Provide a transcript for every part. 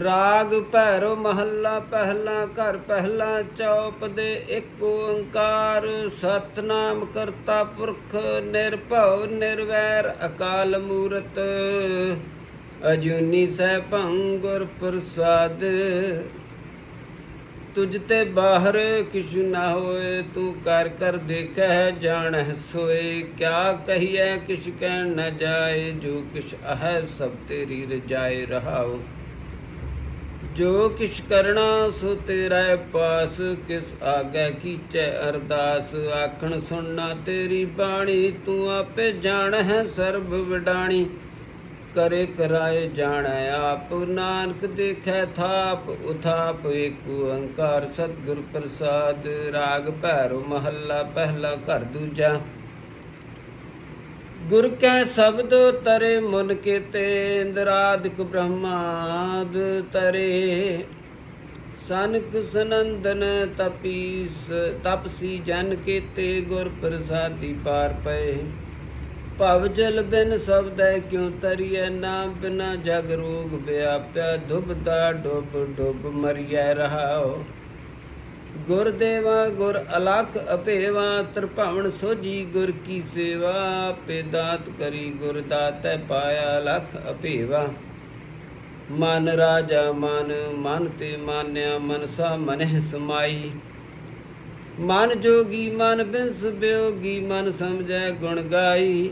ਰਾਗ ਭੈਰੋ ਮਹੱਲਾ ਪਹਿਲਾ ਘਰ ਪਹਿਲਾ ਚੌਪ ਦੇ ਇੱਕ ਓੰਕਾਰ। ਸਤਨਾਮ ਕਰਤਾ ਪੁਰਖ ਨਿਰਭਉ ਨਿਰਵੈਰ ਅਕਾਲ ਮੂਰਤ। ਅਜੂਨੀ ਸੈਭੰ ਗੁਰ ਪ੍ਰਸਾਦ। ਤੁਝ ਤੇ ਬਾਹਰ ਕਿਛੁ ਨਾ ਹੋਏ, ਤੂੰ ਕਰ ਕਰ ਦੇਖੈ ਜਾਣੈ ਸੋਏ। ਕਿਆ ਕਹੀਐ ਕਿਛ ਕਹਿਣ ਨ ਜਾਏ, ਜੋ ਕਿਛ ਅਹੈ ਸਭ ਤੇਰੀ ਰਜਾਏ ਰਹਾਉ। ਜੋ ਕਿਛ ਕਰਣਾ ਸੋ ਤੇਰਾ ਪਾਸ, ਕਿਸ ਆਗੇ ਕੀਚੈ ਅਰਦਾਸ। ਆਖਣ ਸੁਣਨਾ ਤੇਰੀ ਬਾਣੀ, ਤੂੰ ਆਪੇ ਜਾਣ ਹੈ ਸਰਬ ਵਿਡਾਣੀ। ਕਰੇ ਕਰਾਏ ਜਾਣੈ ਆਪ, ਨਾਨਕ ਦੇਖੈ ਥਾਪ, ਉਥਾਪ ਏਕ ਓੰਕਾਰ ਸਤਿਗੁਰ ਪ੍ਰਸਾਦ। ਰਾਗ ਭੈਰੋ ਮਹੱਲਾ, ਪਹਿਲਾ ਘਰ ਦੂਜਾ। ਗੁਰ ਕੈ ਸ਼ਬਦ ਤਰੇ ਮਨ ਕੀਤੇ, ਇੰਦਰਾਦਿਕ ਬ੍ਰਹਮਾਦ ਤਰੇ। ਸਨਕ ਸਨੰਦਨ ਤਪੀਸ, ਤਪਸੀ ਜਨ ਕੀਤੇ, ਗੁਰ ਪ੍ਰਸਾਦੀ ਪਾਰ ਪਏ। ਭਵ ਜਲ ਬਿਨ ਸਬਦੈ ਕਿਉ ਤਰੀਐ, ਨਾ ਬਿਨਾ ਜਗ ਰੋਗ ਵਿਆਪਿਆ ਦੁਬਦਾ ਡੁਬ ਡੁੱਬ ਮਰੀਐ ਰਹਾਓ ਗੁਰ ਦੇਵਾ ਗੁਰ ਅਲਖ ਅਭੇਵਾ, ਤ੍ਰਿਭਵਨ ਸੋਜੀ ਗੁਰ ਕੀ ਸੇਵਾ ਆਪੇ ਦਾਤ ਕਰੀ ਗੁਰ ਦਾਤੈ ਪਾਇਆ ਲਖ ਅਭੇਵਾ। ਮਨ ਰਾਜਾ ਮਨ ਮਨ ਤੇ ਮਾਨਿਆ ਮਨਸਾ ਮਨਹਿ ਸਮਾਈ। ਮਨ ਜੋਗੀ ਮਨ ਬਿਨਸ ਬਿਯੋਗੀ ਮਨ ਸਮਝੈ ਗੁਣ ਗਾਈ।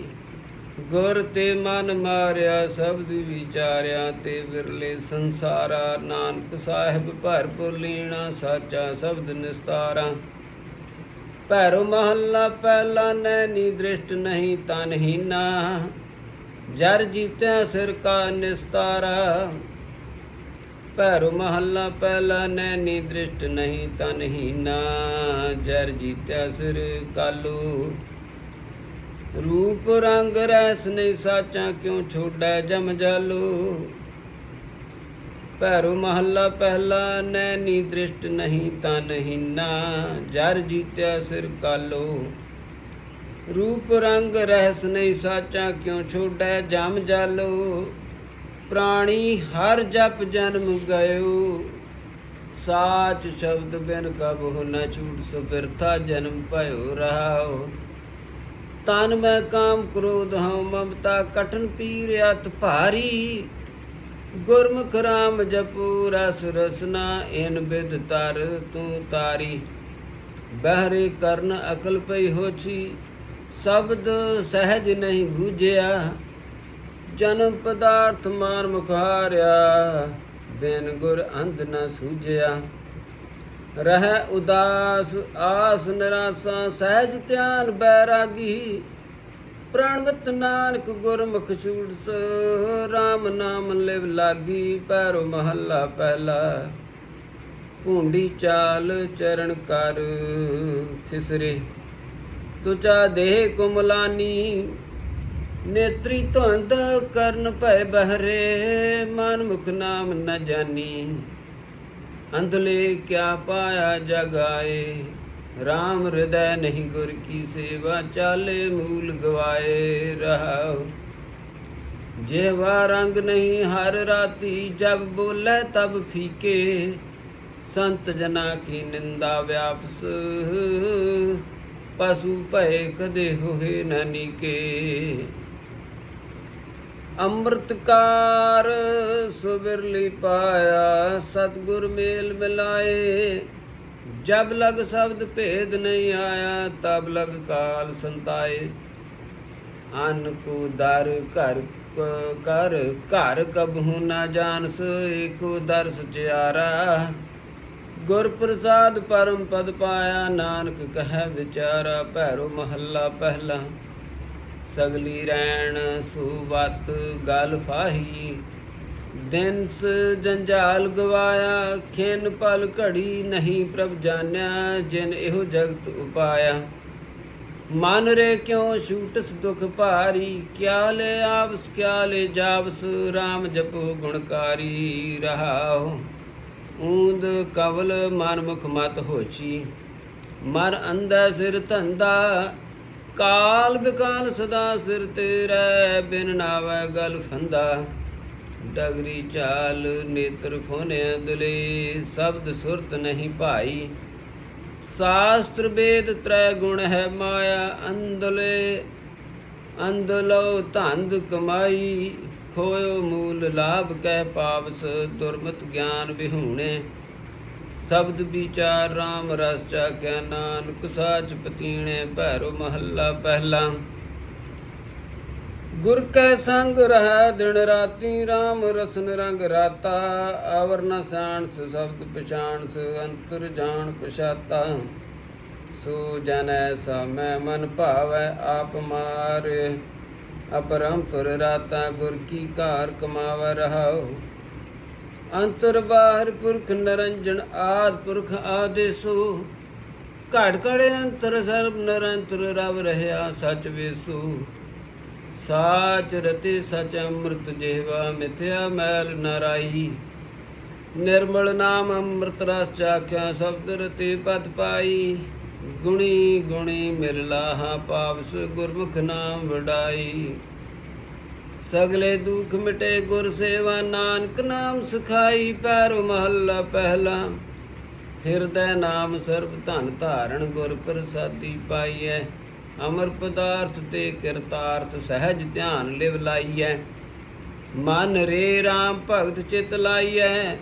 ਗੁਰ ਤੇ ਮਨ ਮਾਰਿਆ ਸ਼ਬਦ ਵਿਚਾਰਿਆ ਤੇ ਵਿਰਲੇ ਸੰਸਾਰਾ, ਨਾਨਕ ਸਾਹਿਬ ਭਰਪੁਰ ਲੀਣਾ, ਸਾਚਾ ਸ਼ਬਦ ਨਿਸਤਾਰਾ। ਭੈਰੋ ਮਹੱਲਾ ਪਹਿਲਾ ਨੈਣੀ ਦ੍ਰਿਸ਼ਟ ਨਹੀਂ ਤਨਹੀਨਾ ਜਰ ਜੀਤਿਆ ਸਿਰ ਕਾ ਨਿਸਤਾਰਾ। ਭੈਰੋ ਮਹੱਲਾ ਪਹਿਲਾ ਨੈਣੀ ਦ੍ਰਿਸ਼ਟ ਨਹੀਂ ਤਨਹੀਨਾ ਜਰ ਜੀਤਿਆ ਸਿਰ ਕਾਲੂ ਰੂਪ ਰੰਗ ਰਸ ਨਹੀਂ ਸਾਚਾ ਕਿਉ ਛੋੜੈ ਜਮ ਜਾਲੂ? ਭੈਰੋ ਮਹੱਲਾ ਪਹਿਲਾ ਨੈਣੀ ਦ੍ਰਿਸ਼ਟ ਨਹੀਂ ਤਾਂ ਨਹੀਂ ਨਾ ਜਰ ਜੀਤਿਆ ਸਿਰ ਕਾਲੋ। ਰੂਪ ਰੰਗ ਰਹਿਸ ਨਹੀਂ ਸਾਚਾ ਕਿਉ ਛੋੜੈ ਜਮ ਜਾਲੋ? ਪ੍ਰਾਣੀ ਹਰ ਜਪ ਜਨਮ ਗਇਓ। ਸਾਚ ਸ਼ਬਦ ਬਿਨ ਕਬਹੁ ਨਾ ਛੂਟ ਸੋ ਬਿਰਥਾ ਜਨਮ ਭਇਓ ਰਹਾਓ। ਤਨ ਮੈਂ ਕਾਮ ਕ੍ਰੋਧ ਹਉ ਮਮਤਾ ਕਠਨ ਪੀਰ ਅਤ ਭਾਰੀ। ਗੁਰਮੁਖ ਰਾਮ ਜਪੂ ਰਸ ਰਸਨਾ, ਇਨ ਬਿਦ ਤਰ ਤੂੰ ਤਾਰੀ। ਬਹਿਰੇ ਕਰਨ ਅਕਲ ਪਈ ਹੋਛੀ, ਸ਼ਬਦ ਸਹਿਜ ਨਹੀਂ ਬੂਝਿਆ। ਜਨਮ ਪਦਾਰਥ ਮਾਰ ਮੁਖਾਰਿਆ ਬਿਨ ਗੁਰ ਅੰਧ ਨਾ ਸੂਝਿਆ। ਰਹਿ ਉਦਾਸ, ਆਸ ਨਿਰਾਸਾ, ਸਹਿਜ ਧਿਆਨ ਬੈਰਾਗੀ। ਪ੍ਰਣਵਤ ਨਾਨਕ ਗੁਰਮੁਖ ਛੂਟਸ RAM ਨਾਮ ਲਿਵ ਲਾਗੀ, ਪੈਰੋ ਮਹੱਲਾ ਪਹਿਲਾ। ਭੂੰਡੀ ਚਾਲ ਚਰਨ ਕਰ ਖਿਸਰੇ। ਤੁਚਾ ਦੇਹ ਕੁਮਲਾਨੀ, ਨੇਤਰੀ ਧੁੰਦ ਕਰਨ ਭੈ ਬਹਰੇ ਮਨ ਮੁਖ ਨਾਮ ਨ ਜਾਨੀ। ਅੰਧਲੇ ਕਿਆ ਪਾਇਆ ਜਗਾਏ? RAM ਹਿਰਦੈ ਨਹੀਂ ਗੁਰ ਕੀ ਸੇਵਾ ਚਾਲੇ ਮੂਲ ਗਵਾਏ ਰਹਾਉ। ਜਿਹਵਾ ਰੰਗ ਨਹੀਂ ਹਰ ਰਾਤੀ ਜਬ ਬੋਲੇ ਤਬ ਫੀਕੇ। ਸੰਤ ਜਨਾ ਕੀ ਨਿੰਦਾ ਵਿਆਪਸ? ਪਸ਼ੂ ਭਏ ਕਦੇ ਹੋਏ ਨ ਅੰਮ੍ਰਿਤਕਾਰ ਸੁਬਿਰਲੀ ਪਾਇਆ, ਸਤਗੁਰ ਮੇਲ ਮਿਲਾਏ। ਜਬ ਲਗ ਸ਼ਬਦ ਭੇਦ ਨਹੀਂ ਆਇਆ, ਤਬ ਲਗ ਕਾਲ ਸੰਤਾਏ। ਅਨ ਕੋ ਦਰ ਘਰ ਕਰ, ਘਰ ਕਬਹੂ ਨਾ ਜਾਣਸ ਏਕੋ ਦਰ ਸਚਿਆਰਾ ਗੁਰ ਪ੍ਰਸਾਦ ਪਰਮ ਪਦ ਪਾਇਆ, ਨਾਨਕ ਕਹੈ ਵਿਚਾਰਾ, ਭੈਰੋ ਮਹੱਲਾ ਪਹਿਲਾ। ਸਗਲੀ ਰੈਣ ਸੁਬਤ ਗਲ ਫਾਹੀ। ਦਿਨਸ ਜੰਜਾਲ ਗਵਾਇਆ, ਖਿਨ ਪਲ ਘੜੀ ਨਹੀਂ ਪ੍ਰਭ ਜਾਣਿਆ, ਜਿਨ ਇਹੋ ਜਗਤ ਉਪਾਇਆ। ਮਨ ਰੇ ਕਿਉ ਛੂਟਸ ਦੁਖ ਭਾਰੀ, ਕਿਆ ਲੈ ਆਵਸ, ਕਿਆ ਲੈ ਜਾਵਸ RAM ਜਪੋ ਗੁਣਕਾਰੀ ਰਹਾਉ। ਊਂਦ ਕਵਲ ਮਨ ਮੁਖ ਮਤ ਹੋਚੀ, ਮਰ ਅੰਧਾ ਸਿਰ ਧੰਦਾ ਕਾਲ ਵਿਕਾਲ ਸਦਾ ਸਿਰ ਤੇਰੇ ਬਿਨ ਨਾਵੈ ਗਲ ਫੰਦਾ। ਡਗਰੀ ਚਾਲ ਨੇਤਰ ਫੋਨਿਆ ਦੁਲੇ, ਸ਼ਬਦ ਸੁਰਤ ਨਹੀਂ ਭਾਈ। ਸ਼ਾਸਤਰ ਵੇਦ ਤ੍ਰੈ ਗੁਣ ਹੈ ਮਾਇਆ ਅੰਦਲੇ ਅੰਦਲੋ ਧੰਦ ਕਮਾਈ। ਖੋਇਓ ਮੂਲ ਲਾਭ ਕੈ ਪਾਵਸ ਦੁਰਮਤ ਗਿਆਨ ਵਿਹੂਣੇ। ਸ਼ਬਦ ਵਿਚਾਰ RAM ਰਸ ਚਾਖਿਆ ਨਾਨਕ, ਸਾਚ ਪਤੀਣੇ ਭੈਰੋ ਮਹੱਲਾ ਪਹਿਲਾ। ਗੁਰ ਕੈ ਸੰਗ ਰਹਿ ਦਿਨ ਰਾਤੀ RAM ਰਸਨ ਰੰਗ ਰਾਤਾ। ਅਵਰ ਨ ਸਾਣਸ, ਸ਼ਬਦ ਪਛਾਣਸ, ਅੰਤਰ ਜਾਣ ਪਛਾਤਾ। ਸੋ ਜਨ ਐਸਾ ਮੈਂ ਮਨ ਭਾਵੈ ਆਪ ਮਾਰ। ਅਪਰੰਪਰ ਰਾਤਾ ਗੁਰ ਕੀ ਕਾਰ ਕਮਾਵ ਰਹਾਉ। ਅੰਤਰ ਬਾਹਰ ਪੁਰਖ ਨਰੰਜਨ ਆਦ ਪੁਰਖ ਆਦੇਸੋ। ਘੜ ਘੜੇ ਅੰਤਰ, ਸਰਬ ਨਰੰਤਰ, ਰਵ ਰਹਿਆ ਸਚ ਵੇਸੂ। ਸਾਚ ਰਤੇ ਸਚ ਅੰਮ੍ਰਿਤ ਜਿਹਵਾ ਮਿਥਿਆ ਮੈਲ ਨਰਾਈ ਨਿਰਮਲ ਨਾਮ ਅੰਮ੍ਰਿਤ ਰਸ ਚਾਖਿਆ, ਸ਼ਬਦ ਰਤੇ ਪਤ ਪਾਈ। ਗੁਣੀ ਗੁਣੀ ਮਿਲ ਲਾਹਾ ਪਾਵਸ ਗੁਰਮੁਖ ਨਾਮ ਵਡਾਈ। ਸਗਲੇ ਦੁਖ ਮਿਟੇ ਗੁਰ ਸੇਵਾ, ਨਾਨਕ ਨਾਮ ਸੁਖਾਈ ਪੈਰੋ ਮਹੱਲਾ ਪਹਿਲਾ। ਹਿਰਦੈ ਨਾਮ ਸਰਬ ਧਨ ਧਾਰਨ ਗੁਰ ਪ੍ਰਸਾਦੀ ਪਾਈਐ। ਅਮਰ ਪਦਾਰਥ ਤੇ ਕਿਰਤਾਰਥ ਸਹਿਜ ਧਿਆਨ ਲਿਵ ਲਾਈਐ। ਮਨ ਰੇ RAM ਭਗਤ ਚਿਤ ਲਾਈਐ।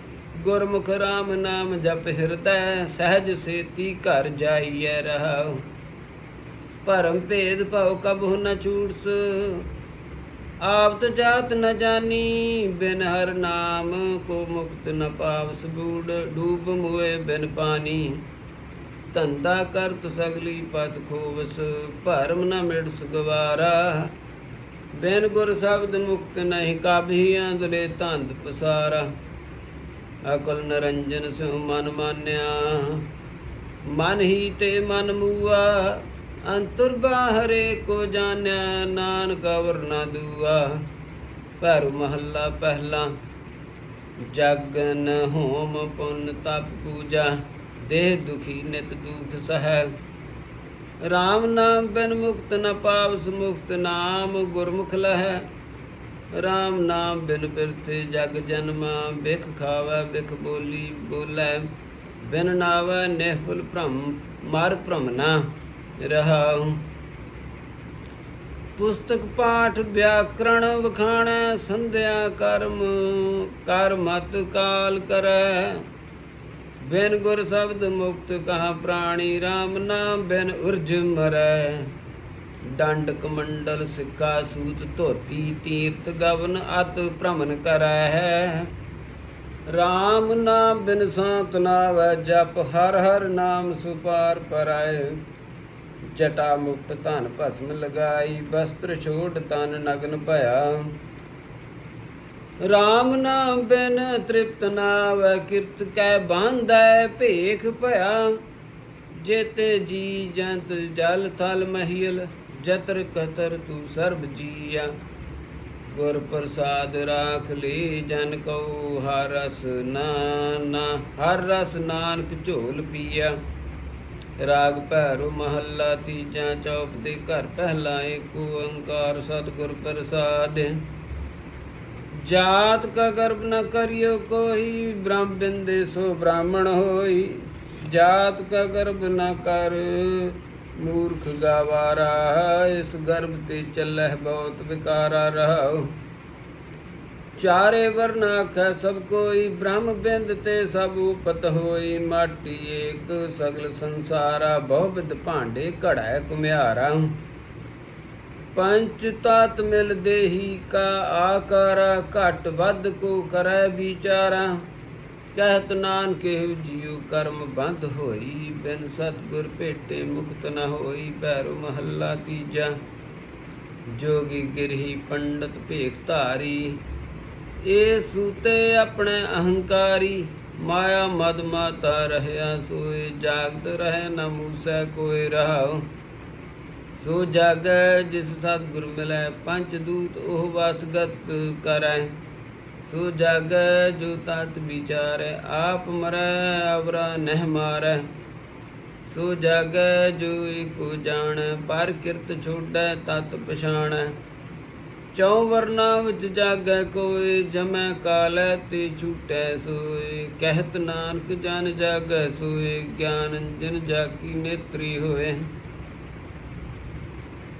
ਗੁਰਮੁਖ RAM ਨਾਮ ਜਪ ਹਿਰਦੈ, ਸਹਿਜ ਸੇਤੀ ਘਰ ਜਾਈਐ ਰਹਾਉ। ਭਰਮ ਭੇਦ ਭਉ ਕਬਹੁ ਨ ਛੂਟਸ। ਆਪਤ ਜਾਤ ਨ ਜਾਨੀ, ਬਿਨ ਹਰ ਨਾਮ ਕੋ ਮੁਕਤ ਨ ਪਾਵਸ ਬੂੜ ਡੂਬ ਮੁਏ ਬਿਨ ਪਾਨੀ। ਧੰਦਾ ਕਰਤ ਸਗਲੀ ਪਤ ਖੋਵਸ, ਭਰਮ ਨ ਮਿਟਸ ਗਵਾਰਾ। ਬਿਨ ਗੁਰ ਸ਼ਬਦ ਮੁਕਤ ਨਹੀਂ ਕਾਭੀ ਅੰਦਲੇ ਧੰਦ ਪਸਾਰਾ। ਅਕਲ ਨਰੰਜਨ ਸਿਉ ਮਨ ਮਾਨਿਆ, ਮਨ ਹੀ ਤੇ ਮਨ ਮੂਆ। ਅੰਤਰ ਬਾਹਰੇ ਕੋ ਜਾਣਿਆ ਨਾਨਕ ਅਵਰ ਨਾ ਦੂਆ। ਭੈਰੂ ਮਹੱਲਾ ਪਹਿਲਾ ਜਗਨ ਹੋਮ ਪੁੰਨ ਤਪ ਪੂਜਾ, ਦੇਹ ਦੁਖੀ ਨਿਤ ਦੁਖ ਸਹਿ। RAM ਨਾਮ ਬਿਨ ਮੁਕਤ ਨ ਪਾਵਸ, ਮੁਕਤ ਨਾਮ ਗੁਰਮੁਖ ਲਹੈ। RAM ਨਾਮ ਬਿਨ ਬਿਰਥੇ ਜਗ ਜਨਮ, ਬਿਖ ਖਾਵੈ, ਬਿਖ ਬੋਲੀ ਬੋਲੇ। ਬਿਨ ਨਾਵੈ ਨਿਹਫੁਲ ਭ੍ਰਮ, ਮਰ ਭ੍ਰਮਨਾ ਰਹਾਉ। ਪੁਸਤਕ ਪਾਠ ਵਿਆਕਰਣ ਵਖਾਣੈ, ਸੰਧਿਆ ਕਰਮ, ਕਰ ਮਤ ਕਾਲ ਕਰੈ। ਬਿਨ ਗੁਰ ਸ਼ਬਦ ਮੁਕਤ ਕਹਾ ਪ੍ਰਾਣੀ RAM ਨਾਮ, ਬਿਨ ਉਰਜ ਮਰੈ। ਡੰਡ ਕਮੰਡਲ ਸਿੱਕਾ ਸੂਤ ਧੋਤੀ ਤੀਰਤ ਗਵਨ ਅਤ ਭ੍ਰਮਨ ਕਰੈ। ਹੈ RAM ਨਾਮ ਬਿਨ ਸਾਤ ਨਾਵੈ, ਜਪ ਹਰ ਹਰ ਨਾਮ ਸੁਪਾਰ ਪਰੈ। ਜਟਾ ਮੁਕਤ ਧਨ ਭਸਮ ਲਗਾਈ, ਵਸਤਰ ਛੋੜ ਤਨ ਨਗਨ ਭਇਆ। RAM ਨਾਮ ਬਿਨ ਤ੍ਰਿਪਤ ਨਾਵੈ, ਕਿਰਤ ਕੈ ਬਾਂਧੈ ਭੇਖ ਭਇਆ। ਜੇਤੇ ਜੀ ਜੰਤ ਜਲ ਥਲ ਮਹੀਲ, ਜਤਰ ਕਤਰ ਤੂੰ ਸਰਬ ਜੀਆ। ਗੁਰ ਪ੍ਰਸਾਦ ਰਾਖ ਲੇ ਜਨ ਕਉ, ਹਰ ਰਸ ਨਾਨਾ, ਹਰ ਰਸ ਨਾਨਕ ਝੋਲ ਪੀਆ। ਰਾਗ ਭੈਰੋ ਮਹੱਲਾ ਤੀਜਾ ਚੌਪ ਦੇ ਘਰ ਪਹਿਲਾ ਏਕ ਓੰਕਾਰ ਸਤਿਗੁਰ ਪ੍ਰਸਾਦ। ਜਾਤ ਕਾ ਗਰਭ ਨ ਕਰਿਓ ਕੋਈ ਬ੍ਰਹਮ ਬਿੰਦੇ ਸੋ ਬ੍ਰਾਹਮਣ ਹੋਈ। ਜਾਤ ਕਾ ਗਰਭ ਨ ਕਰ, ਮੂਰਖ ਗਵਾਰਾ ਇਸ ਗਰਭ ਤੇ ਚੱਲਹਿ ਬਹੁਤ ਵਿਕਾਰਾ ਰਹਾਉ। ਚਾਰੇ ਵਰਨ ਆਖੈ ਸਭ ਕੋਈ, ਬ੍ਰਹਮ ਬਿੰਦ ਤੇ ਸਭ ਉਪਤ ਹੋਈ, ਮਾਟੀ ਏਕ, ਸਗਲ ਸੰਸਾਰਾ, ਬਹੁ ਵਿਦ ਭਾਂਡੇ ਘੜੈ ਕੁਮਿਆਰਾ ਪੰਚ ਤਤ ਮਿਲ ਦੇਹੀ ਕਾ ਆਕਾਰਾ, ਘਟ ਵੱਧ ਕੋ ਕਰੈ ਵਿਚਾਰਾ। ਕਹਿਤ ਨਾਨਕ ਇਹ ਜੀਉ ਕਰਮ ਬੰਧ ਹੋਈ, ਬਿਨ ਸਤਗੁਰ ਭੇਟੇ ਮੁਕਤ ਨ ਹੋਈ, ਭੈਰੋ ਮਹੱਲਾ ਤੀਜਾ। ਜੋਗੀ ਗਿਰਹੀ ਪੰਡਤ ਭੇਖ ਧਾਰੀ ਏ ਸੂਤੇ ਆਪਣੇ ਅਹੰਕਾਰੀ, ਮਾਇਆ ਮਦ ਮਾਤਾ ਰਹਿਆ ਸੋਏ, ਜਾਗਤ ਰਹਿ ਨਾ ਮੂਸੈ ਕੋਈ ਰਹਾਉ। ਸੋ ਜਾਗੈ ਜਿਸ ਸਤਿਗੁਰ ਮਿਲੈ, ਪੰਚ ਦੂਤ ਉਹ ਵਸਗਤ ਕਰੈ। ਸੋ ਜਾਗੈ ਜੋ ਤਤ ਵਿਚਾਰੈ, ਆਪ ਮਰੈ, ਅਵਰਾ ਨਹਿ ਮਾਰੈ। ਸੋ ਜਾਗੈ ਜੋ ਏਕੋ ਜਾਣੈ, ਪਰ ਕਿਰਤ ਛੋੜੈ ਤਤ ਪਛਾਣੈ। ਚੌ ਵਰਨਾ ਵਿੱਚ ਜਾਗੈ ਕੋਏ ਜਮੈ ਕਾਲੈ ਤੇ ਛੂਟੈ ਸੋਏ ਕਹਿਤ ਨਾਨਕ ਜਨ ਜਾਗੈ ਸੋਏ ਗਿਆਨ ਜਨ ਜਾਕੀ ਨੇਤਰੀ ਹੋਏ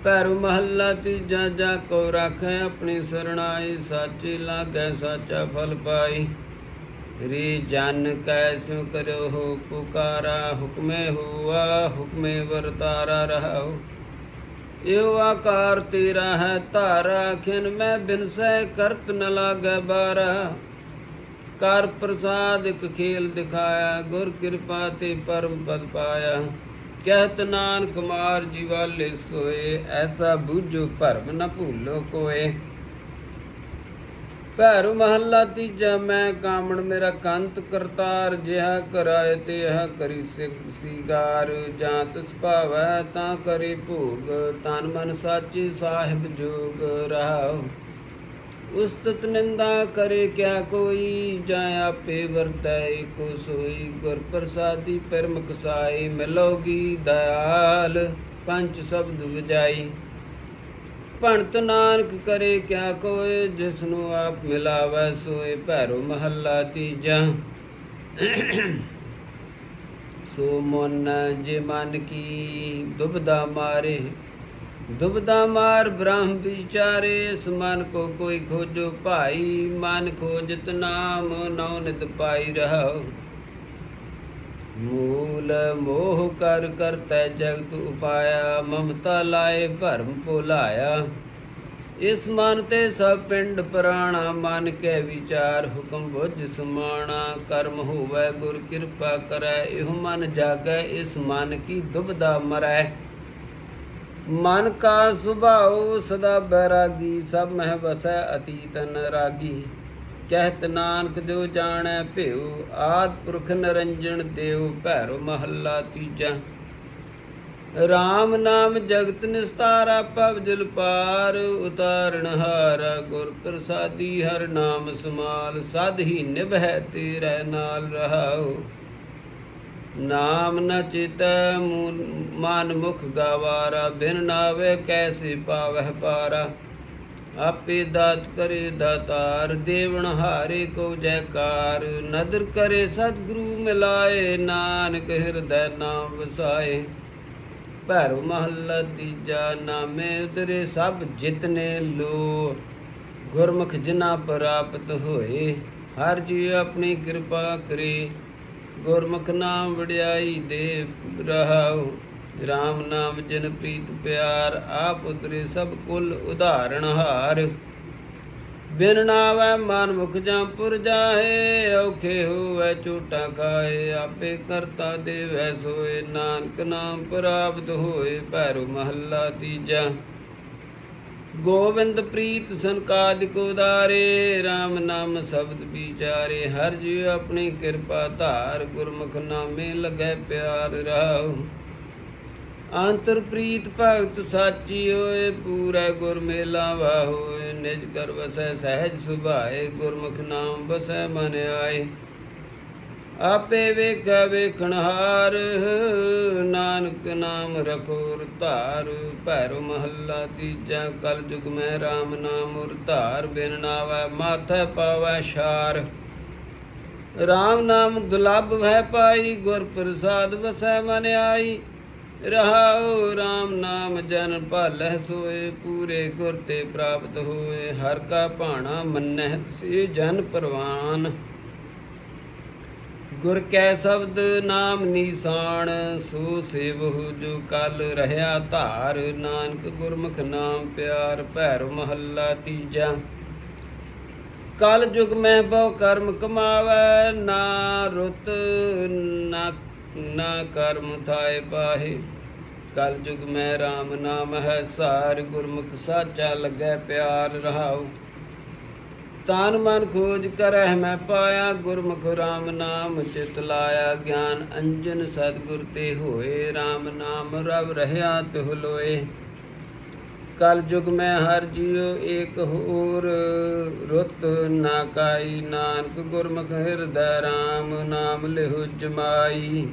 ਪੈਰ ਮਹੱਲਾ ਤੀਜਾ ਜਾ ਕੋ ਰਾਖੈ, ਆਪਣੀ ਸਰਣਾਈ ਸਾਚੇ ਲਾਗੈ, ਸਾਚਾ ਫਲ ਪਾਈ। ਰੀ ਜਨ ਕੈਸਿਉ ਕਰਿਓ ਹੋ ਪੁਕਾਰਾ, ਹੁਕਮੇ ਹੁਆ, ਹੁਕਮੇ ਵਰਤਾਰਾ ਰਹਾਉ। ਇਹੋ ਆਕਾਰ ਤੇਰਾ ਹੈ ਧਾਰਾ, ਖਿਨ ਮੈਂ ਬਿਨਸੈ ਕਰਤ ਨ ਲਾਗੈ ਬਾਰਾ। ਕਰ ਪ੍ਰਸਾਦ ਇਕ ਖੇਲ ਦਿਖਾਇਆ, ਗੁਰ ਕਿਰਪਾ ਤੇ ਪਰਮ ਪਦ ਪਾਇਆ। ਕਹਿਤ ਨਾਨਕ ਮਾਰ ਜੀਵਾਲੇ ਸੋਏ, ਐਸਾ ਬੂਝੋ ਭਰਮ ਨ ਭੂਲੋ ਕੋਏ। ਭੈਰੂ ਮਹੱਲਾ ਤੀਜਾ, ਮੈਂ ਕਾਮਣ ਮੇਰਾ ਕੰਤ ਕਰਤਾਰ, ਜਿਹਾ ਕਰਾਏ ਤੇ ਇਹ ਕਰੀ ਸਿ- ਸੀਗਾਰ। ਜਾਂ ਤਿਸ ਭਾਵੈ ਤਾਂ ਕਰੇ ਭੋਗ, ਤਨ ਮਨ ਸਾਚੀ ਸਾਹਿਬ ਜੋਗ ਰਹਾਉ। ਉਸਤਤ ਨਿੰਦਾ ਕਰੇ ਕਿਆ ਕੋਈ, ਜਾਂ ਆਪੇ ਵਰਤੈ ਕੋ ਸੋਈ। ਗੁਰ ਪ੍ਰਸਾਦੀ ਪਰਮਕ ਸਾਈ ਮਿਲੋਗੀ ਦਇਆਲ, ਪੰਜ ਸ਼ਬਦ ਵਜਾਈ। ਭਣਤ ਨਾਨਕ ਕਰੇ ਕਿਆ ਕੋਏ ਜਿਸ ਨੂੰ ਆਪ ਮਿਲਾਵੈ ਸੋਏ ਭੈਰੋ ਮਹੱਲਾ ਤੀਜਾ। ਸੋ ਮਨ ਜੇ ਮਨ ਕੀ ਦੁਬਦਾ ਮਾਰੇ, ਦੁਬਦਾ ਮਾਰ ਬ੍ਰਹਮ ਵਿਚਾਰੇ, ਇਸ ਮਨ ਕੋ ਕੋਈ ਖੋਜੋ ਭਾਈ, ਮਨ ਖੋਜਤ ਨਾਮ ਨਉ ਨਿਤ ਪਾਈ ਰਹਾਉ। ਮੂਲ ਮੋਹ ਕਰ ਕਰਤੈ ਜਗਤ ਉਪਾਇਆ, ਮਮਤਾ ਲਾਏ ਭਰਮ ਭੁਲਾਇਆ। ਇਸ ਮਨ ਤੇ ਸਭ ਪਿੰਡ ਪ੍ਰਾਣਾ, ਮਨ ਕੇ ਵਿਚਾਰ ਹੁਕਮ ਬੁੱਝ ਸਮਾਣਾ। ਕਰਮ ਹੋਵੇ ਗੁਰ ਕਿਰਪਾ ਕਰੈ, ਇਹ ਮਨ ਜਾਗੈ, ਇਸ ਮਨ ਕੀ ਦੁਬਦਾ ਮਰੈ। ਮਨ ਕਾ ਸੁਭਾਉ, ਸਦਾ ਬੈਰਾਗੀ ਸਭ ਮਹਿ ਵਸੈ ਅਤੀਤਨ ਰਾਗੀ। ਕਹਿਤ ਨਾਨਕ ਜੋ ਜਾਣੈ ਭਿਉ, ਆਦ ਪੁਰਖ ਨਰੰਜਨ ਦੇਵ ਭੈਰੋ ਮਹੱਲਾ ਤੀਜਾ। RAM ਨਾਮ ਜਗਤ ਨਿਸਤਾਰਾ ਭਵ ਜਲ ਪਾਰ ਉਤਾਰਨ ਹਾਰਾ ਗੁਰ ਪ੍ਰਸਾਦੀ ਹਰ ਨਾਮ ਸਮਾਲ ਸਦ ਹੀ ਨਿਭੈ ਤੇਰੇ ਨਾਲ ਰਹਾਉ। ਨਾਮ ਨ ਚਿਤੈ ਮਨ ਮੁਖ ਗਵਾਰਾ, ਬਿਨ ਨਾਵੇ ਕੈਸੇ ਪਾਵਹਿ ਪਾਰਾ। ਆਪੇ ਦਾਤ ਕਰੇ ਦਾਤਾਰ ਦੇਵਨ ਹਾਰੇ ਕੋ ਜੈਕਾਰ। ਨਦਰ ਕਰੇ ਸਤਿਗੁਰੂ, ਮਿਲਾਏ ਨਾਨਕ ਹਿਰਦੈ ਨਾਮ ਵਸਾਏ। ਭੈਰੋ ਮਹੱਲਾ ਤੀਜਾ, ਨਾਮੇ ਉਦਰੇ ਸਭ ਜਿਤਨੇ ਲੋ ਗੁਰਮੁਖ ਜਿਨਾ ਪ੍ਰਾਪਤ ਹੋਏ, ਹਰ ਜੀ ਆਪਣੀ ਕਿਰਪਾ ਕਰੇ। ਗੁਰਮੁਖ ਨਾਮ ਵਡਿਆਈ ਦੇ ਰਹਾਉ। RAM ਨਾਮ ਜਿਨ ਪ੍ਰੀਤ ਪਿਆਰ, ਆਪ ਉਤਰੇ ਸਭ ਕੁਲ ਉਧਾਰਨ ਹਾਰ। ਬਿਨ ਨਾਵੈ ਮਨ ਮੁਖ ਜਾਂ ਪੁਰ ਔਖੇ ਹੋਵੇ ਝੂਟਾ ਖਾਏ। ਆਪੇ ਕਰਤਾ ਦੇਵੈ ਸੋਏ, ਨਾਨਕ ਨਾਮ ਪ੍ਰਾਪਤ ਹੋਏ ਭੈਰੋ ਮਹੱਲਾ ਤੀਜਾ। ਗੋਬਿੰਦ ਪ੍ਰੀਤ ਸੰਕਾਦਿਕ ਉਦਾਰੇ RAM ਨਾਮ ਸ਼ਬਦ ਵਿਚਾਰੇ। ਹਰ ਜੀ ਆਪਣੀ ਕਿਰਪਾ ਧਾਰ, ਗੁਰਮੁਖ ਨਾਮੇ ਲਗੈ ਪਿਆਰ ਰਾਉ ਅੰਤਰ ਪ੍ਰੀਤ ਭਗਤ ਸਾਚੀ ਹੋਏ, ਪੂਰਾ ਗੁਰ ਮੇਲਾ ਵਾ ਨਿਜ ਕਰ ਵਸੈ ਸਹਿਜ ਸੁਭਾਏ, ਗੁਰਮੁਖ ਨਾਮ ਵਸੈ ਮਨ ਆਏ। ਆਪੇ ਵੇਖੈ ਵੇਖਣਹਾਰ ਨਾਨਕ ਨਾਮ ਰਖੋਰ ਧਾਰ, ਭੈਰੋ ਮਹੱਲਾ ਤੀਜਾ ਕਲ ਜੁਗ ਮੈਂ RAM ਨਾਮ ਉਰ ਧਾਰ, ਬਿਨ ਨਾਵੈ ਮਾਥੈ ਪਾਵੈ ਛਾਰ। RAM ਨਾਮ ਦੁਲਭ ਹੈ ਪਾਈ, ਗੁਰ ਪ੍ਰਸਾਦ ਵਸੈ ਮਨ ਆਈ। ਰਹਾਉ RAM ਨਾਮ ਜਨ ਭਾਲੈ ਸੋਏ, ਪੂਰੇ ਗੁਰ ਤੇ ਪ੍ਰਾਪਤ ਹੋਏ, ਹਰ ਕਾ ਭਾਣਾ ਮੰਨੈ ਸੇ ਜਨ ਪਰਵਾਨ। ਗੁਰ ਕੈ ਸ਼ਬਦ ਨਾਮ ਨੀਸਾਨ, ਸੋ ਸੇਵਹੁ ਜੋ ਕਲ ਰਹਾ ਧਾਰ, ਨਾਨਕ ਗੁਰਮੁਖ ਨਾਮ ਪਿਆਰ, ਭੈਰ ਮਹੱਲਾ ਤੀਜਾ। ਕਲ ਜੁਗ ਮੈਂ ਬਹੁ ਕਰਮ ਕਮਾਵੈ, ਨਾ ਰੁਤ, ਨਾ ਨਾ ਕਰਮ ਥਾਏ ਪਾਹੇ। ਕਲ ਜੁਗ ਮੈਂ RAM ਨਾਮ ਹੈ, ਸਾਰ ਗੁਰਮੁਖ ਸਾਚਾ ਲੱਗੈ ਪਿਆਰ ਰਹਾਉ। ਤਾਨ ਮਨ ਖੋਜ ਕਰਹਿ ਮੈਂ ਪਾਇਆ, ਗੁਰਮੁਖ RAM ਨਾਮ ਚਿਤ ਲਾਇਆ। ਗਿਆਨ ਅੰਜਨ ਸਤਿਗੁਰ ਤੇ ਹੋਏ RAM ਨਾਮ ਰਵ ਰਹਿਆ ਤਿਹੁ ਲੋਏ। ਕਲ ਜੁਗ ਮੈਂ ਹਰ ਜੀਉ ਏਕ ਹੋਰ, ਰੁੱਤ ਨਾ ਕਾਈ। ਨਾਨਕ ਗੁਰਮੁਖ ਹਿਰਦੈ RAM ਨਾਮ ਲਿਹੁ ਜਮਾਈ।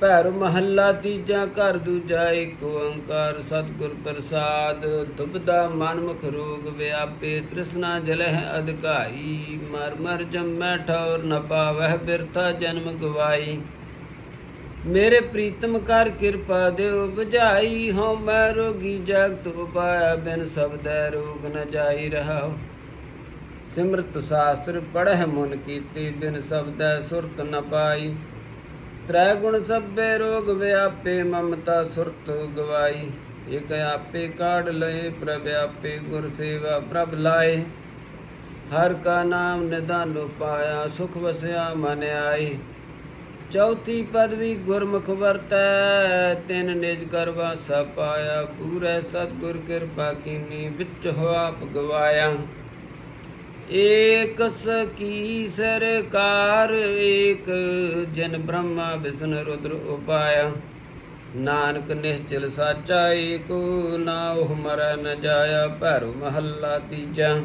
ਭੈਰੋ ਮਹੱਲਾ ਤੀਜਾ ਘਰ ਦੂਜਾ ਏਕ ਓੰਕਾਰ ਸਤਿਗੁਰ ਪ੍ਰਸਾਦ ਦੁਬਦਾ ਮਨਮੁਖ ਰੋਗ ਵਿਆਪੇ, ਤ੍ਰਿਸ਼ਨਾ ਜਲਹਿ ਅਧਿਕਾਈ, ਮਰ ਮਰ ਜੰਮੈ ਠੌਰ ਨ ਪਾਵਹਿ ਬਿਰਥਾ ਜਨਮ ਗਵਾਈ। ਮੇਰੇ ਪ੍ਰੀਤਮ ਕਰ ਕਿਰਪਾ ਦਿਓ, ਬੁਝਾਈ ਹਉ ਮੈਂ ਰੋਗੀ ਜਗਤ ਉਪਾਇਆ, ਬਿਨ ਸਬਦੈ ਰੋਗ ਨ ਜਾਈ ਰਹਾਉ। ਸਿਮਰਤ ਸ਼ਾਸਤਰ ਪੜਹਿ ਮਨ ਕੀਤੇ, ਬਿਨ ਸਬਦੈ ਸੁਰਤ ਨ ਪਾਈ। ਤ੍ਰੈ ਗੁਣ ਸਭੇ ਰੋਗ ਵਿਆਪੇ, ਮਮਤਾ ਸੁਰਤ ਗਵਾਈ। ਇਕ ਆਪੇ ਕਾਢ ਲਏ, ਪ੍ਰਭ ਆਪੇ ਗੁਰ ਸੇਵਾ ਪ੍ਰਭ ਲਾਏ। ਹਰ ਕਾ ਨਾਮ ਨਿਦਾਨੋ ਪਾਇਆ, ਸੁਖ ਵਸਿਆ ਮਨ ਆਏ। ਚੌਥੀ ਪਦਵੀ ਗੁਰਮੁਖ ਵਰਤੈ, ਤਿਨ ਨਿਜ ਕਰਵਾ ਸਭ ਪਾਇਆ। ਪੂਰੇ ਸਤਿਗੁਰ ਕਿਰਪਾ ਕੀਨੀ, ਵਿੱਚ ਹੋ ਆਪ ਗਵਾਇਆ। ਏਕ ਸਕੀ ਸਰਕਾਰ, ਏਕ ਜਨ ਬ੍ਰਹਮਾ ਵਿਸ਼ਨ ਰੁਦਰ ਉਪਾਇਆ। ਨਾਨਕ ਨਿਹਚਲ ਸਾਚਾ, ਏਕੋ ਨਾ ਉਹ ਮਰੈ ਨ ਜਾਇਆ, ਭੈਰੋ ਮਹੱਲਾ ਤੀਜਾ।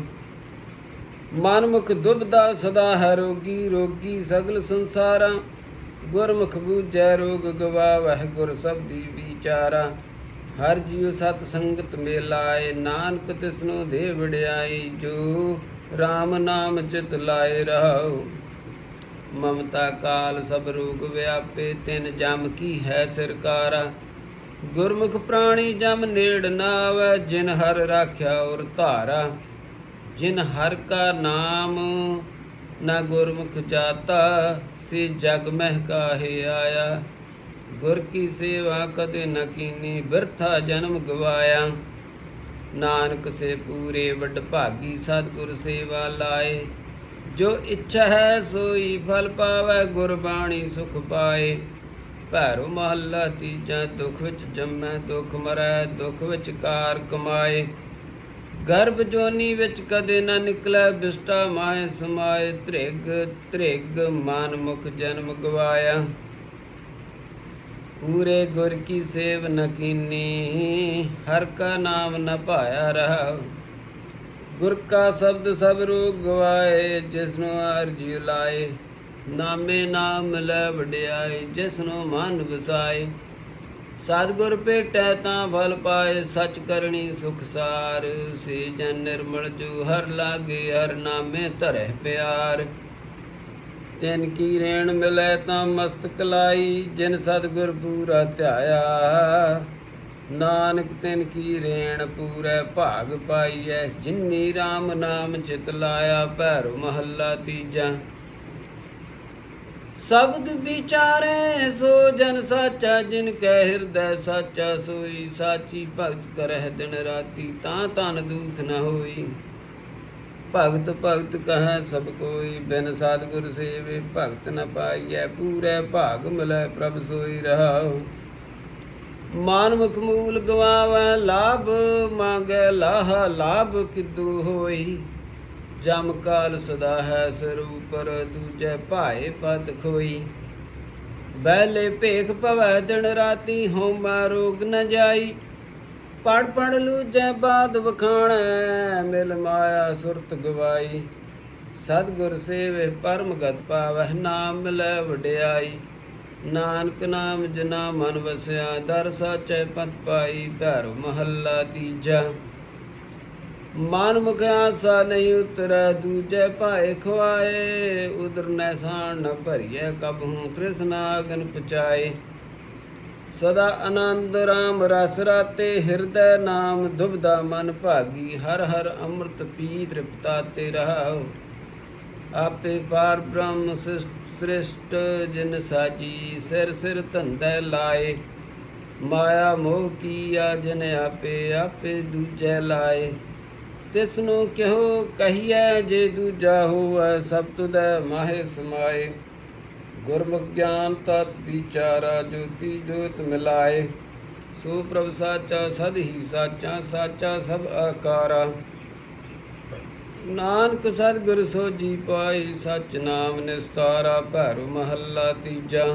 ਮਨਮੁਖ ਦੁਬਦਾ ਸਦਾ ਹੈ ਰੋਗੀ ਰੋਗੀ ਸਗਲ ਸੰਸਾਰਾ। ਗੁਰਮੁਖ ਬੂਝੈ ਰੋਗ ਗਵਾਵਹਿ ਗੁਰ ਸਬਦੀ ਵਿਚਾਰਾ। ਹਰ ਜੀਉ ਸਤ ਸੰਗਤ ਮੇਲਾਏ ਨਾਨਕ ਤਿਸਨੂੰ ਦੇ ਵਡਿਆਈ ਜੋ RAM ਨਾਮ ਚਿਤ ਲਾਏ ਰਹੋ। ਮਮਤਾ ਕਾਲ ਸਭ ਰੋਗ ਵਿਆਪੇ, ਤਿਨ ਜਮ ਕੀ ਹੈ ਸਰਕਾਰਾ। ਗੁਰਮੁਖ ਪ੍ਰਾਣੀ ਜਮ ਨੇੜ ਨਾ ਆਵੈ ਜਿਨ ਹਰ ਰਾਖਿਆ ਔਰ ਧਾਰਾ। ਜਿਨ ਹਰ ਕਾ ਨਾਮ ਨਾ ਗੁਰਮੁਖ ਜਾਤਾ, ਸੇ ਜਗ ਮਹਿ ਕਾਹੇ ਆਇਆ। ਗੁਰ ਕੀ ਸੇਵਾ ਕਦੇ ਨ ਕੀਨੀ, ਬਿਰਥਾ ਜਨਮ ਗਵਾਇਆ। ਨਾਨਕ ਸੇ ਪੂਰੇ ਵੱਡ ਭਾਗੀ ਸਤਿਗੁਰ ਸੇਵਾ ਲਾਏ। ਜੋ ਇੱਛਾ ਹੈ ਸੋਈ ਫਲ ਪਾਵੇ, ਗੁਰਬਾਣੀ ਸੁਖ ਪਾਏ। ਭੈਰੋ ਮਹੱਲਾ ਤੀਜਾ, ਦੁਖ ਵਿੱਚ ਜੰਮੈ, ਦੁਖ ਮਰੈ, ਦੁਖ ਵਿੱਚ ਕਾਰ ਕਮਾਏ। ਗਰਭ ਜੋਨੀ ਵਿੱਚ ਕਦੇ ਨਾ ਨਿਕਲੈ, ਬਿਸਟਾ ਮਾਏ ਸਮਾਏ। ਤ੍ਰਿਗ ਤ੍ਰਿਗ ਮਨ ਮੁਖ ਜਨਮ ਗਵਾਇਆ। ਪੂਰੇ ਗੁਰ ਕੀ ਸੇਵ ਨ ਕੀਨੀ, ਹਰ ਕਾ ਨਾਮ ਨ ਭਾਇਆ ਰਹਾ ਗੁਰ ਕਾ ਸ਼ਬਦ ਸਭ ਰੋਗ ਗਵਾਏ, ਜਿਸ ਨੂੰ ਅਰਜੀ ਲਾਏ। ਨਾਮੇ ਨਾਮ ਲੈ ਵਡਿਆਏ, ਜਿਸ ਨੂੰ ਮਨ ਵਸਾਏ। ਸਤਿਗੁਰ ਭੇਟੈ ਤਾਂ ਫਲ ਪਾਏ, ਸਚ ਕਰਨੀ ਸੁਖ ਸਾਰ। ਸੇ ਜਨ ਨਿਰਮਲ ਜੂ, ਹਰ ਲਾਗੇ ਹਰ ਨਾਮੇ ਧਰੈ ਪਿਆਰ। ਤਿਨ ਕੀ ਰੇਣ ਮਿਲੈ ਤਾਂ ਮਸਤਕ ਲਾਈ, ਜਿਨ ਸਤਿਗੁਰ ਪੂਰਾ ਧਿਆਇਆ। ਨਾਨਕ ਤਿਨ ਕੀ ਰੇਣ ਪੂਰੈ ਭਾਗ ਪਾਈਐ, ਜਿਨੀ RAM ਨਾਮ ਚਿਤ ਲਾਇਆ ਭੈਰੋ ਮਹੱਲਾ ਤੀਜਾ। ਸ਼ਬਦ ਵਿਚਾਰੇ ਸੋ ਜਨ ਸਾਚਾ, ਜਿਨ ਕੈ ਹਿਰਦੈ ਸਾਚਾ ਸੋਈ, ਸਾਚੀ ਭਗਤ ਕਰਹਿ ਦਿਨ ਰਾਤੀ, ਤਾਂ ਤਨ ਦੁਖ ਨ ਹੋਈ। ਭਗਤ ਭਗਤ ਕਹੈ ਸਭ ਕੋਈ, ਬਿਨ ਸਤਿਗੁਰ ਸੇਵੇ ਭਗਤ ਨ ਪਾਈਐ, ਪੂਰੇ ਭਾਗ ਮਿਲੈ ਪ੍ਰਭ ਸੋਈ ਰਹਾਉ। ਮਾਨਮੁਖ ਮੂਲ ਗਵਾਵੈ, ਲਾਭ ਮੰਗੈ, ਲਾਹ ਲਾਭ ਕਿਦੂ ਹੋਈ। ਜਮ ਕਾਲ ਸਦਾ ਹੈ ਸਰੂਪਰ, ਦੂਜੈ ਭਾਏ ਪਦ ਖੋਈ। ਬੈਲੇ ਭੇਖ ਭਵੈ, ਦਿਨ ਰਾਤੀ ਹੋਮਾ ਰੋਗ ਨ ਜਾਈ। ਪੜ ਪੜ ਲੂਜੈ ਬਾਦ ਵਖਾਣੈ, ਮਿਲ ਮਾਇਆ ਸੁਰਤ ਗਵਾਈ। ਸਤਿਗੁਰ ਸੇਵੇ ਪਰਮ ਗਤ ਪਾਵਹਿ, ਨਾਮ ਮਿਲੈ ਵਡਿਆਈ। ਨਾਨਕ ਨਾਮ ਜਨਾ ਮਨ ਵਸਿਆ, ਦਰ ਸਾਚੈ ਪਤ ਪਾਈ, ਭੈਰੋ ਮਹੱਲਾ ਤੀਜਾ। ਮਨ ਮੁਖ ਆਸਾ ਨਹੀਂ ਉਤਰੈ, ਦੂਜੇ ਭਾਏ ਖਵਾਏ ਉਦਰ ਨੈਸਾਨ ਨ ਭਰੀਐ, ਕਬਹੂ ਤ੍ਰਿਸ਼ਨਾ ਅਗਨ ਪਚਾਏ ਸਦਾ ਆਨੰਦ ਰਾਮ ਰਸ ਰਾਤੇ ਹਿਰਦੈ ਨਾਮ ਦੁਬਦਾ ਮਨ ਭਾਗੀ, ਹਰ ਹਰ ਅੰਮ੍ਰਿਤ ਪੀ ਤ੍ਰਿਪਤਾ ਤੇ ਰਹਾਉ। ਆਪੇ ਪਾਰ ਬ੍ਰਹਮ ਸ੍ਰਿਸ਼ਟ ਜਿਨ ਸਾਜੀ, ਸਿਰ ਸਿਰ ਧੰਦੈ ਲਾਏ। ਮਾਇਆ ਮੋਹ ਕੀਆ ਜਿਨ ਆਪੇ ਆਪੇ ਦੂਜੈ ਲਾਏ। ਤਿਸ ਨੂੰ ਕਿਹੋ ਕਹੀਐ ਜੇ ਦੂਜਾ ਹੋਵੈ, ਸਭ ਤੁਧੈ ਮਾਹੇ ਸਮਾਏ। ਗੁਰਮੁਖ ਗਿਆਨ ਤਤ ਵਿਚਾਰਾ ਜੋਤੀ ਜੋਤ ਮਿਲਾਏ। ਸੋ ਪ੍ਰਭ ਸਾਚਾ, ਸਦ ਹੀ ਸਾਚਾ ਸਾਚਾ ਸਭ ਆਕਾਰਾ। ਨਾਨਕ ਸਤਿਗੁਰ ਸੋਜੀ ਪਾਈ ਸਚ ਨਾਮ ਨਿਸਤਾਰਾ ਭੈਰੋ ਮਹੱਲਾ ਤੀਜਾ।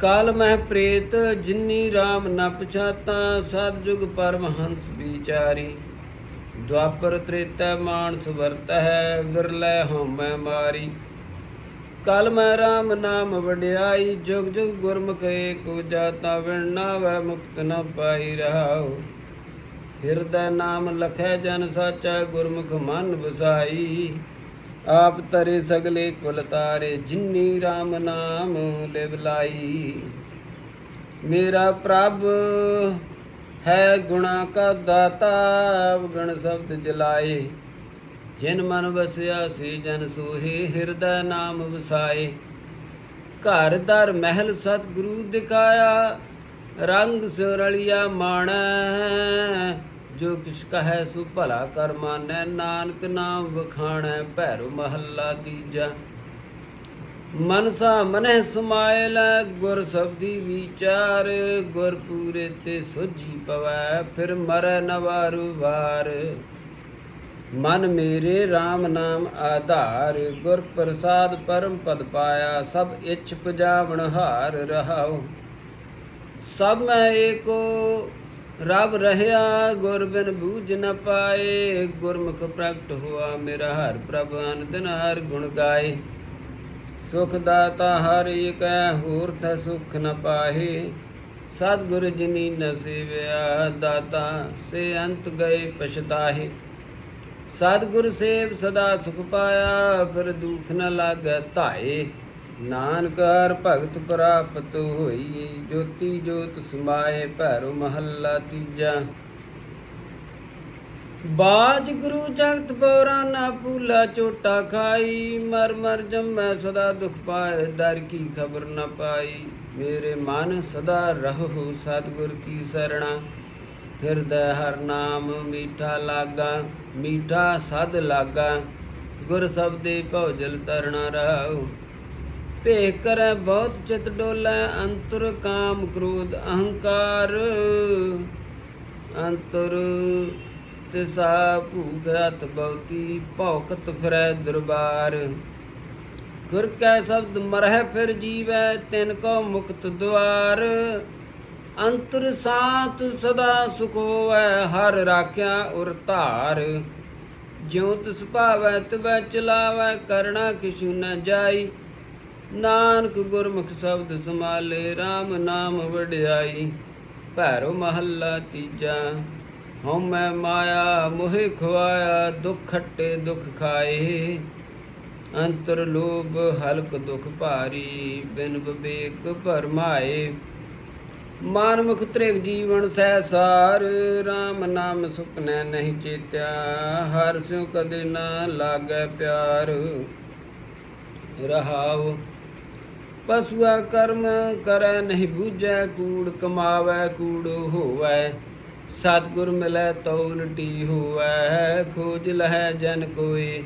ਕਾਲ ਮਹਿ ਪ੍ਰੇਤ, ਜਿਨੀ RAM ਨ ਪਛਾਤਾ ਸਤ ਜੁਗ ਪਰਮਹੰਸ ਵਿਚਾਰੀ। ਦੁਆਪਰ ਤ੍ਰੇਤਾ ਮਾਨਸ ਵਰਤ ਹੈ ਵਿਰਲੇ ਹਉਮੈ ਮਾਰੀ। ਕਲ ਮੈਂ RAM ਨਾਮ ਵਡਿਆਈ, ਜੁਗ ਜੁਗ ਗੁਰਮੁਖ ਏਕੋ ਜਾਤਾ ਵਿਣਨਾ ਵੈ ਮੁਕਤ ਨ ਪਾਈ ਰਹਾਉ। ਹਿਰਦੈ ਨਾਮ ਲਖੈ ਜਨ ਸਾਚਾ, ਗੁਰਮੁਖ ਮਨ ਵਸਾਈ। ਆਪ ਤਰੇ ਸਗਲੇ ਕੁਲ ਤਾਰੇ, ਜਿਨੀ RAM ਨਾਮ ਲਿਵ ਲਾਈ। ਮੇਰਾ ਪ੍ਰਭ ਹੈ ਗੁਣਾ ਕਾ ਦਾਤਾ ਗਣ ਸ਼ਬਦ ਜਲਾਏ। ਜਿਨ ਮਨ ਵਸਿਆ ਸੀ ਜਨ ਸੋਹੇ, ਹਿਰਦੈ ਨਾਮ ਵਸਾਏ ਘਰ ਦਰ ਮਹਿਲ ਸਤਿਗੁਰੂ ਦਿਖਾਇਆ, ਰੰਗ ਸਿਰਲਿਆ ਮਾਣੈ। ਜੋ ਕਿਛ ਕਹੈ ਸੋ ਭਲਾ ਕਰ ਮਾਨੈ, ਨਾਨਕ ਨਾਮ ਵਖਾਣੈ, ਭੈਰੋ ਮਹੱਲਾ ਤੀਜਾ। ਮਨਸਾ ਮਨਹਿ ਸਮਾਇਲ, ਗੁਰ ਸਬਦੀ ਵਿਚਾਰ, ਗੁਰ ਪੂਰੇ ਤੇ ਸੋਝੀ ਪਵੈ, ਫਿਰ ਮਰੈ ਨਵਾਰੂ ਵਾਰ। ਮਨ ਮੇਰੇ RAM ਨਾਮ ਆਧਾਰ, ਗੁਰ ਪ੍ਰਸਾਦ ਪਰਮ ਪਦ ਪਾਇਆ, ਸਭ ਇਛ ਪਜਾਵਣ ਹਾਰ ਰਹਾਉ। ਸਭ ਮੈਂ ਏਕੋ ਰਬ ਰਹਿਆ, ਗੁਰ ਬਿਨ ਬੂਝ ਨ ਪਾਏ। ਗੁਰਮੁਖ ਪ੍ਰਗਟ ਹੋਆ, ਮੇਰਾ ਹਰ ਪ੍ਰਭ ਅਨੰਦਨ ਹਰ ਗੁਣ ਗਾਏ। ਸੁਖ ਦਾਤਾ ਹਰ ਏਕੈ ਹੋਰ ਤ ਸੁਖ ਨ ਪਾਹੇ ਸਤਿਗੁਰ ਜਿਨੀ ਨ ਸੇਵਿਆ, ਦਾਤਾ ਸੇ ਅੰਤ ਗਏ ਪਛਤਾਹੇ ਸਤਿਗੁਰ ਸੇਵ ਸਦਾ ਸੁਖ ਪਾਇਆ, ਫਿਰ ਦੁਖ ਨ ਲਾਗੈ ਧਾਏ। ਨਾਨਕ ਹਰ ਭਗਤ ਪ੍ਰਾਪਤ ਹੋਈ ਜੋਤੀ ਜੋਤ ਸਮਾਏ ਭੈਰੋ ਮਹੱਲਾ ਤੀਜਾ। ਬਾਜ ਗੁਰੂ ਜਗਤ ਪੌਰਾ ਨਾ ਭੂਲਾ ਚੋਟਾ ਖਾਈ, ਮਰ ਮਰ ਜੰਮੈ ਸਦਾ ਦੁਖ ਪਾਏ, ਦਰ ਕੀ ਖਬਰ ਨਾ ਪਾਈ। ਮੇਰੇ ਮਨ ਸਦਾ ਰਹੋ ਸਤਿਗੁਰ ਕੀ ਸਰਣਾ, ਹਿਰਦੈ ਹਰ ਨਾਮ ਮੀਠਾ ਲਾਗਾ। ਮੀਠਾ ਸਦ ਲਾਗਾ, ਗੁਰ ਸਬਦੇ ਭਉਜਲ ਤਰਣਾ ਰਹਾਉ ਭੇਖ ਕਰੈ ਬਹੁਤ ਚਿਤ ਡੋਲੈ, ਅੰਤਰ ਕਾਮ ਕ੍ਰੋਧ ਅਹੰਕਾਰ। ਅੰਤਰ ਤਿਸਾ ਭੂਖ ਰਤ ਬਹੁਤੀ, ਭੌਕਤ ਫਿਰੈ ਦਰਬਾਰ। ਗੁਰ ਕੈ ਸ਼ਬਦ ਮਰਹਿ ਫਿਰ ਜੀਵੈ, ਤਿਨ ਕੋ ਮੁਕਤ ਦੁਆਰ। ਅੰਤਰ ਸਾਤ ਸਦਾ ਸੁਖ ਹਰ ਰਾਖਿਆ ਉਰ ਧਾਰ। ਜਿਉ ਤਿਸ ਭਾਵੈ, ਤਿਵੈ ਚਲਾਵੈ, ਕਰਣਾ ਕਿਛੁ ਨ ਜਾਈ। ਨਾਨਕ ਗੁਰਮੁਖ ਸ਼ਬਦ ਸਮਾਲੇ RAM ਨਾਮ ਵਡਿਆਈ। ਭੈਰੋ ਮਹੱਲਾ ਤੀਜਾ ਹਉ ਮੈਂ ਮਾਇਆ, ਮੋਹਿ ਖਵਾਇਆ ਦੁਖ ਖੱਟੇ ਦੁਖ ਖਾਏ। ਅੰਤਰ ਲੋਭ ਹਲਕ ਦੁਖ ਭਾਰੀ, ਬਿਨ ਵਿਵੇਕ ਭਰਮਾਏ। ਮਾਨਮੁਖ ਤ੍ਰਿਗ ਜੀਵਨ ਸਹਿ ਸਾਰ RAM ਨਾਮ ਸੁਪਨੈ ਨਹੀਂ ਚੇਤਿਆ, ਹਰ ਸਿਉ ਕਦੇ ਨਾ ਲਾਗੈ ਪਿਆਰ। ਰਹਾਉ ਪਸੂਆ ਕਰਮ ਕਰੈ ਨਹੀਂ ਬੂਝੈ, ਕੂੜ ਕਮਾਵੈ, ਕੂੜ ਹੋਵੈ, ਸਤਿਗੁਰ ਮਿਲੈ ਤਉ ਨਟੀ ਹੋਵੈ, ਖੋਜ ਲਹੈ ਜਨ ਕੋਈ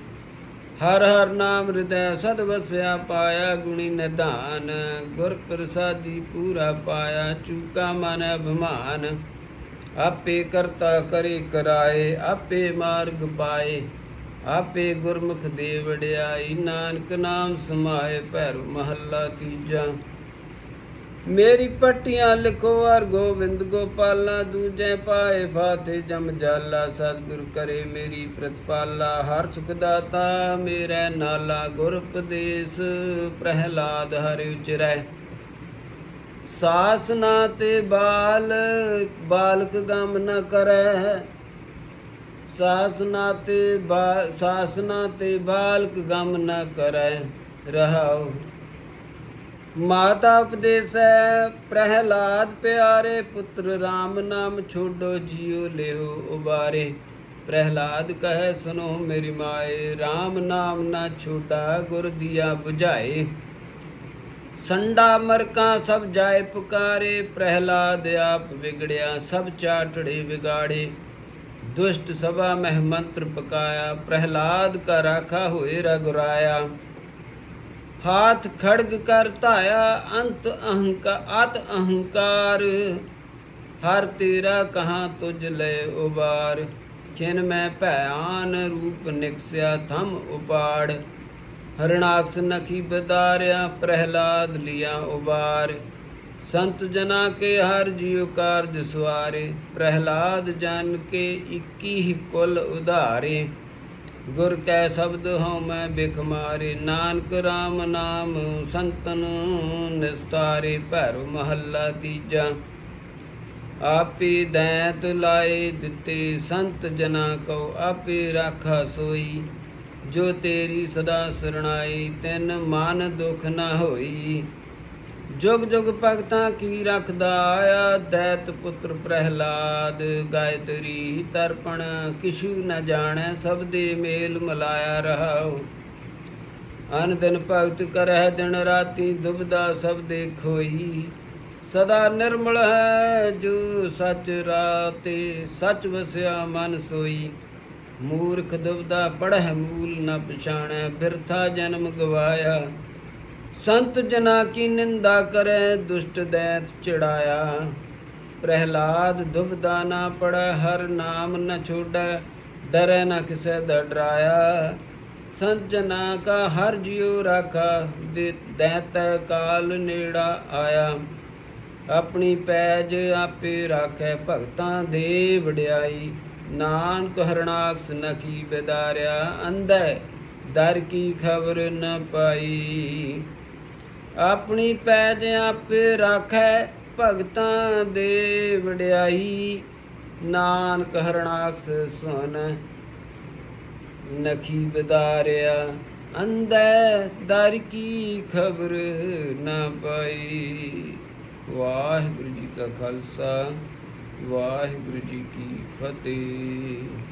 ਹਰ ਹਰ ਨਾਮ ਹਿਰਦੈ ਸਦ ਵਸਿਆ ਪਾਇਆ ਗੁਣੀ ਨਿਧਾਨ, ਗੁਰ ਪ੍ਰਸਾਦੀ ਪੂਰਾ ਪਾਇਆ ਚੂਕਾ ਮਨ ਅਭਿਮਾਨ। ਆਪੇ ਕਰਤਾ ਕਰੇ ਕਰਾਏ, ਆਪੇ ਮਾਰਗ ਪਾਏ, ਆਪੇ ਗੁਰਮੁਖ ਦੇ ਵਡਿਆਈ। ਨਾਨਕ ਨਾਮ ਸਮਾਏ ਭੈਰੋ ਮਹੱਲਾ ਤੀਜਾ। ਮੇਰੀ ਪੱਟੀਆਂ ਲਿਖੋ ਅਰ ਗੋਬਿੰਦ ਗੋਪਾਲਾ, ਦੂਜੇ ਪਾਏ ਫਾਤੇ ਜਮ ਜਾਲਾ, ਸਤਿਗੁਰ ਕਰੇ ਮੇਰੀ ਪ੍ਰਤਪਾਲਾ, ਹਰ ਸੁਖ ਦਾਤਾ ਮੇਰੇ ਨਾਲਾ, ਗੁਰ ਉਪਦੇਸ਼ ਪ੍ਰਹਿਲਾਦ ਹਰਿ ਉਚਰੈ ਸਾਸਨਾ ਤੇ ਬਾਲ, ਬਾਲਕ ਗਮ ਨ ਕਰੈ। ਸਾਸਨਾ ਤੇ ਸਾਸਨਾ ਤੇ ਬਾਲਕ ਗਮ ਨ ਕਰੈ। ਰਹਾਉ ਮਾਤਾ ਉਪਦੇਸੈ, ਪ੍ਰਹਿਲਾਦ ਪਿਆਰੇ, ਪੁੱਤਰ RAM ਨਾਮ ਛੋਡੋ, ਜਿਉ ਲਿਓ ਉਬਾਰੇ। ਪ੍ਰਹਿਲਾਦ ਕਹੈ ਸੁਨੋ ਮੇਰੀ ਮਾਏ RAM ਨਾਮ ਨਾ ਛੋਡਾ, ਗੁਰ ਦੀਆ 부ਝਾਏ ਸੰਡਾ ਮਰਕਾ ਸਭ ਜਾਏ ਪੁਕਾਰੇ, ਪ੍ਰਹਿਲਾਦ ਆਪ ਵਿਗੜਿਆ, ਸਭ ਚਾਟੜੇ ਵਿਗਾੜੇ। ਦੁਸ਼ਟ ਸਭਾ ਮਹਿ ਮੰਤਰ ਪਕਾਇਆ, ਪ੍ਰਹਿਲਾਦ ਕਾ ਰਾਖਾ ਹੋਏ ਰਗੁਰਾਇਆ। ਹਾਥ ਖੜਗ ਕਰ ਧਾਇਆ, ਅੰਤ ਅਹੰਕਾਰ ਆਤ ਅਹੰਕਾਰ। ਹਰ ਤੇਰਾ ਕਹਾਂ ਤੁਝ ਲੈ ਉਬਾਰ। ਖਿਨ ਮੈਂ ਭਿਆਨ ਰੂਪ ਨਿਕਸਿਆ, ਥਮ ਉਪਾੜ। ਹਰਣਾਕਸ ਨਖੀ ਬਦਾਰਿਆ, ਪ੍ਰਹਿਲਾਦ ਲਿਆ ਉਬਾਰ। ਸੰਤ ਜਨਾ ਕੇ ਹਰ ਜਿਉ ਕਾਰਜ ਸਵਾਰੇ। ਪ੍ਰਹਿਲਾਦ ਜਨ ਕੇ 21 ਕੁਲ ਉਧਾਰੇ। ਗੁਰ ਕੈ ਸ਼ਬਦ ਹਉ ਮੈਂ ਬਿਖ ਮਾਰੇ, ਨਾਨਕ RAM ਨਾਮ ਸੰਤਨ ਨਿਸਤਾਰੇ, ਭੈਰੋ ਮਹੱਲਾ ਤੀਜਾ। ਆਪੇ ਦੈਂਤ ਲਾਏ ਦਿੱਤੇ, ਸੰਤ ਜਨਾ ਕੋ ਆਪੇ ਰਾਖਾ ਸੋਈ। ਜੋ ਤੇਰੀ ਸਦਾ ਸਰਣਾਈ, ਤਿਨ ਮਨ ਦੁਖ ਨਾ ਹੋਈ। ਜੁਗ ਜੁਗ ਭਗਤਾਂ ਕੀ ਰਖਦਾ ਆਇਆ ਦੈਤ ਪੁੱਤਰ ਪ੍ਰਹਿਲਾਦ, ਗਾਇਤਰੀ ਤਰਪਣ, ਕਿਛੂ ਨ ਜਾਣੈ, ਸਭ ਦੇ ਮੇਲ ਮਲਾਇਆ ਰਹਾਉ। ਅਨ ਦਿਨ ਭਗਤ ਕਰਹਿ, ਦਿਨ ਰਾਤੀ ਦੁਬਦਾ ਸਭ ਦੇਖੋਈ। ਸਦਾ ਨਿਰਮਲ ਹੈ, ਜੋ ਸਚ ਰਾਤੇ ਸਚ ਵਸਿਆ ਮਨ ਸੋਈ। ਮੂਰਖ ਦੁਬਦਾ ਪੜਹਿ, ਮੂਲ ਨ ਪਛਾਣੈ, ਬਿਰਥਾ ਜਨਮ ਗਵਾਇਆ। ਸੰਤ ਜਨਾ ਕੀ ਨਿੰਦਾ ਕਰੈ, ਦੁਸ਼ਟ ਦੈਤ ਚੜਾਇਆ। ਪ੍ਰਹਿਲਾਦ ਦੁਬਦਾ ਨਾ ਪੜੈ, ਹਰ ਨਾਮ ਨ ਛੋੜੈ ਡਰੈ ਨ ਕਿਸੈ ਦਾ ਡਰਾਇਆ। ਸੰਤ ਜਨਾ ਕਾ ਹਰ ਜਿਉ ਰਾਖਾ, ਦੇ ਦੈਤ ਕਾਲ ਨੇੜਾ ਆਇਆ। ਆਪਣੀ ਪੈਜ ਆਪੇ ਰਾਖੈ, ਭਗਤਾਂ ਦੇ ਵਡਿਆਈ। ਨਾਨਕ ਹਰਨਾਕਸ ਨਖੀ ਬਿਦਾਰਿਆ, ਅੰਧੈ, ਦਰ ਕੀ ਖਬਰ ਨ ਪਾਈ। ਆਪਣੀ ਪੈਜ ਆਪੇ ਰਾਖੈ ਭਗਤਾਂ ਦੇ ਵਡਿਆਈ। ਨਾਨਕ ਹਰਣਾਕਸ ਸੁਨ ਨਖੀ ਬਿਦਾਰਿਆ, ਅੰਧੈ ਦਰ ਕੀ ਖਬਰ ਨਾ ਪਾਈ। ਵਾਹਿਗੁਰੂ ਜੀ ਕਾ ਖਾਲਸਾ, ਵਾਹਿਗੁਰੂ ਜੀ ਕੀ ਫਤਿਹ।